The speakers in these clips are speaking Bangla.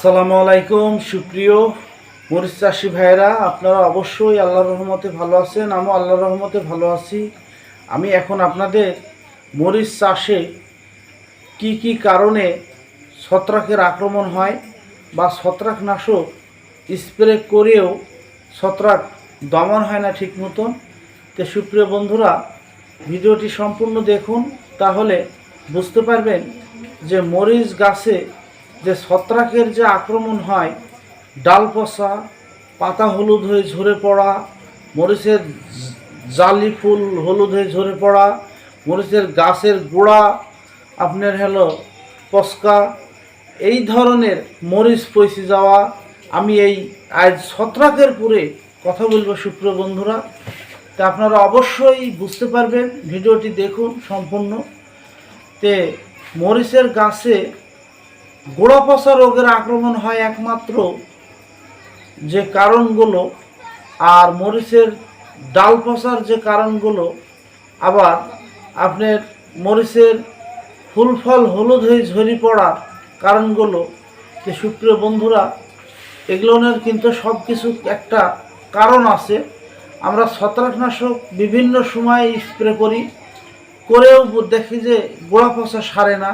আসসালামু আলাইকুম, সুপ্রিয় মরিচ চাষি ভাইয়েরা, আপনারা অবশ্যই আল্লাহর রহমতে ভালো আছেন, আমিও আল্লাহর রহমতে ভালো আছি। আমি এখন আপনাদের মরিচ চাষে কি কি কারণে ছত্রাকের আক্রমণ হয় বা ছত্রাকনাশক স্প্রে করেও ছত্রাক দমন হয় না ঠিক মতন? তো সুপ্রিয় বন্ধুরা, ভিডিওটি সম্পূর্ণ দেখুন, তাহলে বুঝতে পারবেন যে মরিচ গাছে যে ছত্রাকের যে আক্রমণ হয়, ডাল পচা, পাতা হলুদ হয়ে ঝরে পড়া, মরিচের জালি ফুল হলুদ হয়ে ঝরে পড়া, মরিচের গাছের গোড়া আপনার হলো পস্কা এই ধরনের মরিচ পয়সে যাওয়া। আমি এই আজ ছত্রাকের পুরে কথা বলব সুপ্রিয় বন্ধুরা। তা আপনারা অবশ্যই বুঝতে পারবেন, ভিডিওটি দেখুন সম্পূর্ণ। তে মরিচের গাছে গোড়া পচা রোগের আক্রমণ হয় একমাত্র যে কারণগুলো আর মরিচের ডাল পচার যে কারণগুলো, আবার আপনার মরিচের ফুল ফল হলুদ হয়ে ঝরি পড়ার কারণগুলো যে সুপ্রিয় বন্ধুরা এগুলোনের কিন্তু সব কিছু একটা কারণ আছে। আমরা ছত্রাকনাশক বিভিন্ন সময় স্প্রে করি, করেও দেখি যে গোড়া পচা সারে না।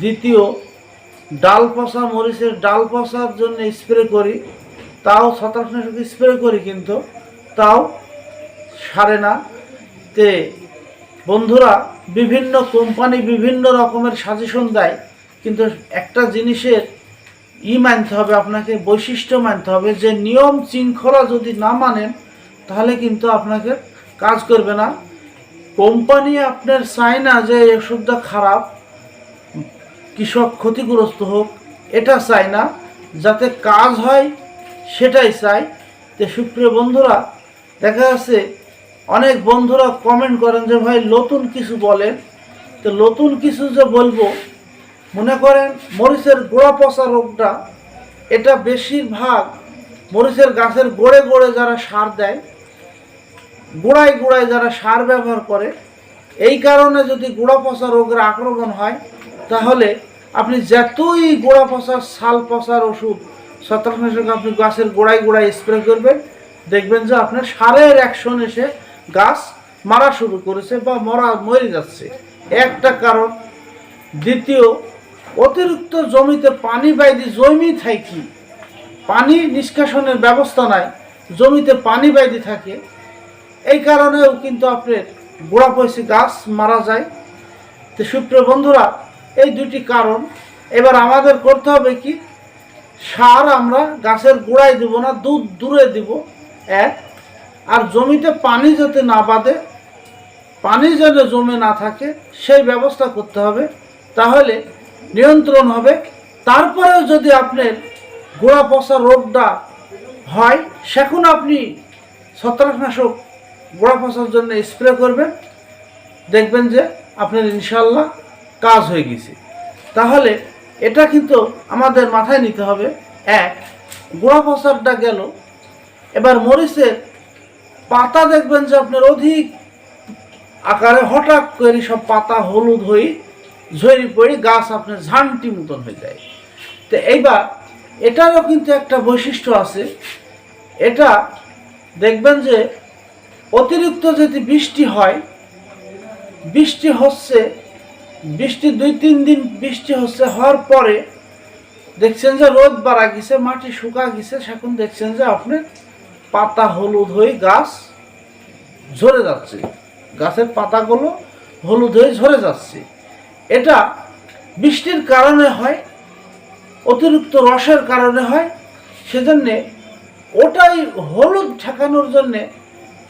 দ্বিতীয় ডাল পচা, মরিচের ডাল পচার জন্য স্প্রে করি। তাও ছত্রাকনাশক স্প্রে করি কিন্তু, তাও সারে না। তে বন্ধুরা, বিভিন্ন কোম্পানি বিভিন্ন রকমের সাজেশন দেয়, কিন্তু একটা জিনিসের ই মানতে হবে, আপনাকে বৈশিষ্ট্য মানতে হবে যে নিয়ম শৃঙ্খলা যদি না মানেন, তাহলে কিন্তু আপনাকে কাজ করবে না। কোম্পানি আপনার চায় না যে ওষুধটা খারাপ কৃষক ক্ষতিগ্রস্ত হোক, এটা চাই না। যাতে কাজ হয়, সেটাই চাই। তো সুপ্রিয় বন্ধুরা, দেখা যাচ্ছে অনেক বন্ধুরা কমেন্ট করেন যে, ভাই, নতুন কিছু বলেন। তো নতুন কিছু যে বলব, মনে করেন মরিচের গোড়া পচা রোগটা, এটা বেশিরভাগ মরিচের গাছের গোড়ে গোড়ে যারা সার দেয়, গোড়ায় গোড়ায় যারা সার ব্যবহার করে, এই কারণে যদি গোড়া পচা রোগের আক্রমণ হয়, তাহলে আপনি যতই গোড়া পচার ছাল পচার ওষুধ, ছত্রাকনাশক আপনি গাছের গোড়ায় গোড়ায় স্প্রে করবেন, দেখবেন যে আপনার সারের অ্যাকশন এসে গাছ মারা শুরু করেছে বা মরা, মরে যাচ্ছে। একটা কারণ। দ্বিতীয়, অতিরিক্ত জমিতে পানি বাইদি জমি থাকি। পানি নিষ্কাশনের ব্যবস্থা নাই, জমিতে পানি বাইদি থাকে। এই কারণেও কিন্তু আপনার গোড়া পয়সি গাছ মারা যায়। তো সুপ্রিয় বন্ধুরা এই দুটি কারণ। এবার আমাদের করতে হবে কি? সার আমরা গাছের গোড়ায় দিব না, দুধ দূরে দিব, এক। আর জমিতে পানি যাতে না বাঁধে, পানি যেন জমে না থাকে, সেই ব্যবস্থা করতে হবে। তাহলে নিয়ন্ত্রণ হবে। তারপরেও যদি আপনার গোড়া পচা রোগটা হয়, সেখন আপনি ছত্রাকনাশক গোড়া পচার জন্য স্প্রে করবেন। দেখবেন যে আপনার ইনশাল্লাহ কাজ হয়ে গেছে। তাহলে এটা কিন্তু আমাদের মাথায় নিতে হবে। এক গোড়া পচারটা গেল। এবার মরিচের পাতা দেখবেন যে আপনার অধিক আকারে হঠাৎ করে সব পাতা হলুদ হয়ে ঝরি পড়ে গাছ আপনার ঝানটি মতন হয়ে যায়। তো এইবার এটারও কিন্তু একটা বৈশিষ্ট্য আছে। এটা দেখবেন যে অতিরিক্ত যদি বৃষ্টি হয়, বৃষ্টি হচ্ছে বৃষ্টি দুই, তিন দিন বৃষ্টি হচ্ছে, হওয়ার পরে দেখছেন যে রোদ বাড়া গেছে, মাটি শুকা গেছে সেখন দেখছেন যে আপনি পাতা হলুদ হয়ে গাছ ঝরে যাচ্ছে। গাছের পাতাগুলো হলুদ হয়ে ঝরে যাচ্ছে। এটা বৃষ্টির কারণে হয়, অতিরিক্ত রসের কারণে হয়, সেজন্যে ওটাই হলুদ ঠেকানোর জন্যে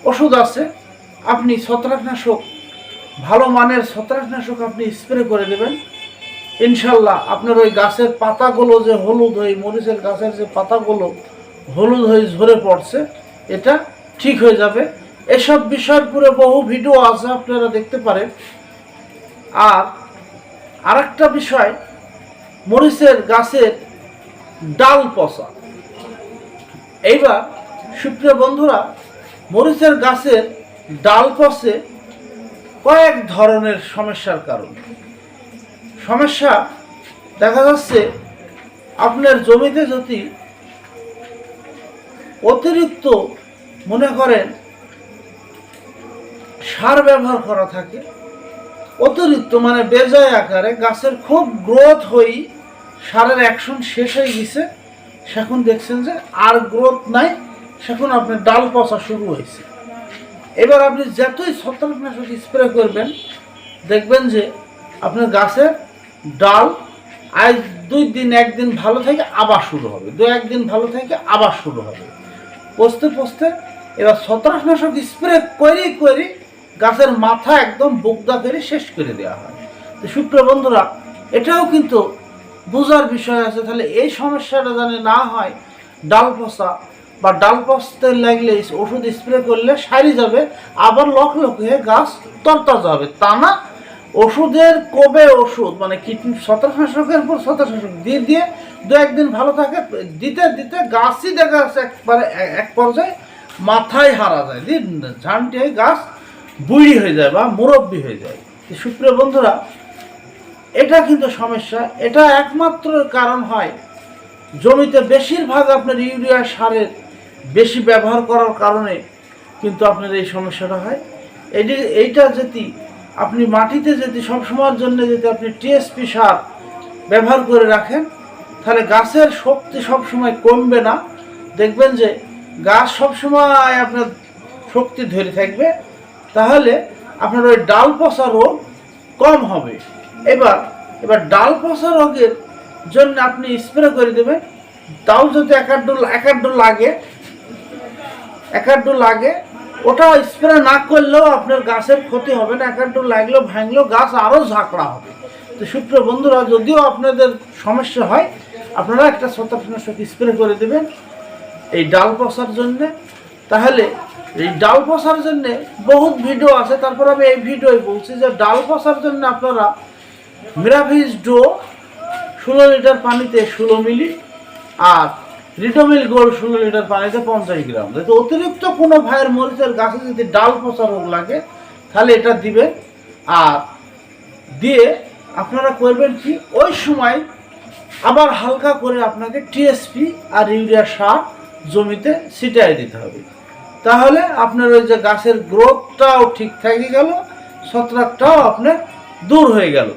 ওষুধ আছে। আপনি ছত্রাকনাশক ভালো মানের ছত্রাকনাশক আপনি স্প্রে করে দেবেন ইনশাল্লাহ আপনার ওই গাছের পাতাগুলো যে হলুদ হয়ে, মরিচের গাছের যে পাতাগুলো হলুদ হয়ে ঝরে পড়ছে, এটা ঠিক হয়ে যাবে। এসব বিষয়ের পুরো বহু ভিডিও আছে, আপনারা দেখতে পারেন। আর আরেকটা বিষয়, মরিচের গাছের ডাল পচা। এইবার সুপ্রিয় বন্ধুরা, মরিচের গাছের ডাল পচে কয়েক ধরনের সমস্যার কারণ। সমস্যা দেখা যাচ্ছে আপনার জমিতে যদি অতিরিক্ত মনে করেন সার ব্যবহার করা থাকে, অতিরিক্ত মানে বেজায় আকারে গাছের খুব গ্রোথ হই, সারের অ্যাকশন শেষ হয়ে গেছে, সেখন দেখছেন যে আর গ্রোথ নাই, সেখন আপনার ডাল পচা শুরু হয়েছে। এবার আপনি যতই ছত্রাকনাশক স্প্রে করবেন, দেখবেন যে আপনার গাছের ডাল আজ দুই দিন, একদিন ভালো থেকে আবার শুরু হবে। দু একদিন ভালো থেকে আবার শুরু হবে। পচতে পচতে এবার ছত্রাকনাশক স্প্রে করে করে গাছের মাথা একদম বুকদা করে শেষ করে দেওয়া হয়। তো সুপ্রিয় বন্ধুরা, এটাও কিন্তু বোঝার বিষয় আছে। তাহলে এই সমস্যাটা যেন না হয়, ডাল পচা বা ডাল পচতে লাগলে ওষুধ স্প্রে করলে সারি যাবে, আবার লক লক হয়ে গাছ তরতাজা হবে তা না, ওষুধের কবে ওষুধ মানে কীট ছত্রাকনাশকের উপর ছত্রাকনাশক দিয়ে দিয়ে দু একদিন ভালো থাকে, দিতে দিতে গাছই দেখা যাচ্ছে একবারে এক পর্যায়ে মাথায় হারা যায়। দিন ঝানটি হয়ে গাছ বুড়ি হয়ে যায় বা মুরব্বী হয়ে যায়। সুপ্রিয় বন্ধুরা, এটা কিন্তু সমস্যা। এটা একমাত্র কারণ হয়, জমিতে বেশিরভাগ আপনার ইউরিয়া সারের বেশি ব্যবহার করার কারণে কিন্তু আপনার এই সমস্যাটা হয়। এটি এইটা যদি আপনি মাটিতে যদি সবসময়ের জন্য যদি আপনি টিএসপি সার ব্যবহার করে রাখেন, তাহলে গাছের শক্তি সবসময় কমবে না। দেখবেন যে, গাছ সবসময় আপনার শক্তি ধরে থাকবে, তাহলে আপনার ওই ডাল পচা রোগ কম হবে। এবার এবার ডাল পচা রোগের জন্য আপনি স্প্রে করে দেবেন। তাও যদি একাড্ডু একাড্ডু লাগে একাড্ডু লাগে। ওটা স্প্রে না করলেও আপনার গাছের ক্ষতি হবে না, একাড্ডু লাগলেও ভাঙলেও গাছ আরও ঝাঁকড়া হবে। তো সূত্র বন্ধুরা, যদিও আপনাদের সমস্যা হয়, আপনারা একটা ছত্রাকনাশক স্প্রে করে দেবেন এই ডাল পচার জন্যে। তাহলে এই ডাল পচার জন্যে বহুত ভিডিও আছে, তারপর আমি এই ভিডিওয় বলছি যে ডাল পচার জন্য আপনারা মিরাভিজ ডো ষোলো লিটার পানিতে ষোলো মিলি আর রিটোমিল গোল্ড ষোলো লিটার পানিতে পঞ্চাশ গ্রাম। যদি অতিরিক্ত কোনো ভাইয়ের মরিচের গাছে যদি ডাল পচা রোগ লাগে, তাহলে এটা দিবেন। আর দিয়ে আপনারা করবেন কি, ওই সময় আবার হালকা করে আপনাকে টিএসপি আর ইউরিয়া সার জমিতে ছিটাই দিতে হবে। তাহলে আপনার ওই যে গাছের গ্রোথটাও ঠিক থেকে গেল, ছত্রাকটাও আপনার দূর হয়ে গেল।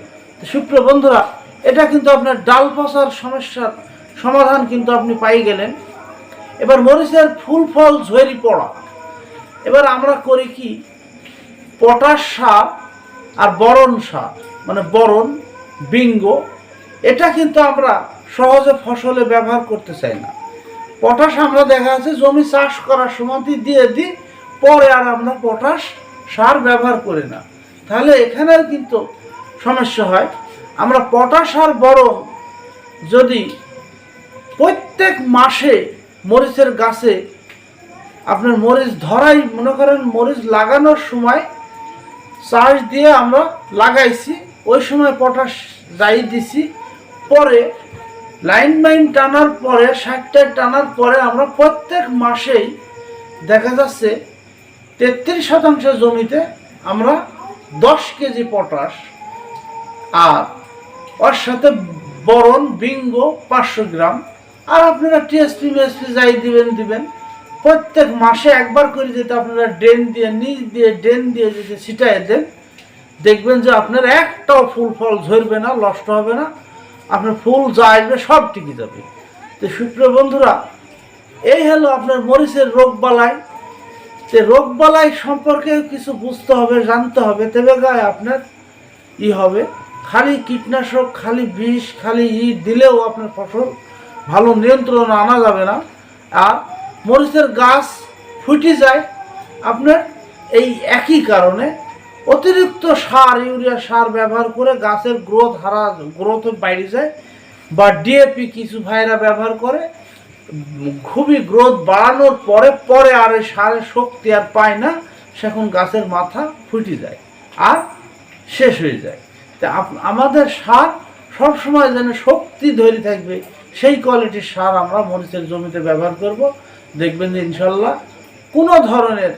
সুপ্রিয় বন্ধুরা, এটা কিন্তু আপনার ডাল পচার সমস্যার সমাধান কিন্তু আপনি পাই গেলেন। এবার মরিচের ফুল ফল ঝরি পড়া। এবার আমরা করি কি? পটাশ সার আর বরণ সার মানে বরণ, বিঙ্গ, এটা কিন্তু আমরা সহজে ফসলে ব্যবহার করতে চাই না। পটাশ আমরা দেখা যাচ্ছে জমি চাষ করার সময় দিয়ে দিই পরে আর আমরা পটাশ সার ব্যবহার করি না। তাহলে এখানেও কিন্তু সমস্যা হয়। আমরা পটাশ আর বরণ যদি প্রত্যেক মাসে মরিচের গাছে আপনার মরিচ ধরাই, মনে করেন মরিচ লাগানোর সময় চাষ দিয়ে আমরা লাগাইছি, ওই সময় পটাশ যাই দিছি, পরে লাইন মাইন টানার পরে ষাটটা টানার পরে আমরা প্রত্যেক মাসেই দেখা যাচ্ছে তেত্রিশ শতাংশ জমিতে আমরা দশ কেজি পটাশ আর ওর সাথে বরণ বিঙ্গো পাঁচশো গ্রাম আর আপনারা টিএসপি মিএসপি যাই দিবেন দিবেন। প্রত্যেক মাসে একবার করে যেতে আপনারা ড্রেন দিয়ে, নিচ দিয়ে ড্রেন দিয়ে যদি ছিটাই দেন, দেখবেন যে আপনার একটাও ফুল ফল ঝরবে না, নষ্ট হবে না। আপনার ফুল যা আসবে সব টিকে যাবে। তো সুপ্রিয় বন্ধুরা, এই হলো আপনার মরিচের রোগ বালাই যে রোগ বালাই সম্পর্কে কিছু বুঝতে হবে, জানতে হবে, তবে গায়ে আপনার ই হবে। খালি কীটনাশক, খালি বিষ, খালি ই দিলেও আপনার ফসল ভালো নিয়ন্ত্রণ আনা যাবে না। আর মরিচের গাছ ফুটে যায়। আপনার এই একই কারণে অতিরিক্ত সার, ইউরিয়া সার ব্যবহার করে গাছের গ্রোথ হারা গ্রোথ বাইরে যায় বা ডিএপি কিছু ভাইরা ব্যবহার করে। খুবই গ্রোথ বাড়ানোর পরে পরে আর এই সারের শক্তি আর পায় না, সেখন গাছের মাথা ফুটে যায় আর শেষ হয়ে যায়। তা আমাদের সার সবসময় যেন শক্তি ধরে থাকবে সেই কোয়ালিটির সার আমরা মরিচের জমিতে ব্যবহার করব। দেখবেন যে ইনশাল্লাহ কোনো ধরনের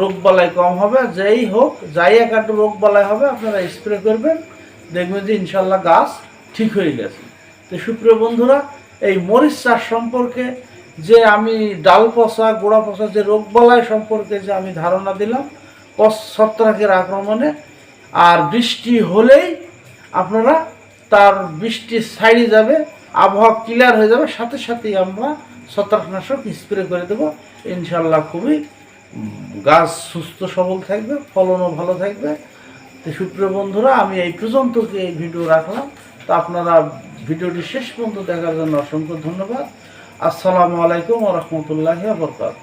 রোগবালাই কম হবে, যেই হোক, যাই একাটু রোগবালাই হবে, আপনারা স্প্রে করবেন। দেখবেন যে ইনশাল্লাহ গাছ ঠিক হয়ে গেছে। তো সুপ্রিয় বন্ধুরা, এই মরিচ চাষ সম্পর্কে যে আমি ডাল পচা, গোড়া পচা, যে রোগবালাই সম্পর্কে যে আমি ধারণা দিলাম ছত্রাকের আক্রমণে, আর বৃষ্টি হলেই আপনারা তার বৃষ্টি সাইডে যাবে আবহাওয়া ক্লিয়ার হয়ে যাবে, সাথে সাথেই আমরা ছত্রাকনাশক স্প্রে করে দেবো। ইনশাল্লাহ খুবই গাছ সুস্থ, সবল থাকবে, ফলনও ভালো থাকবে। তো সুপ্রিয় বন্ধুরা, আমি এই পর্যন্তকে এই ভিডিও রাখলাম। তো আপনারা ভিডিওটি শেষ পর্যন্ত দেখার জন্য অসংখ্য ধন্যবাদ। আসসালামু আলাইকুম রহমতুল্লাহ বরকাত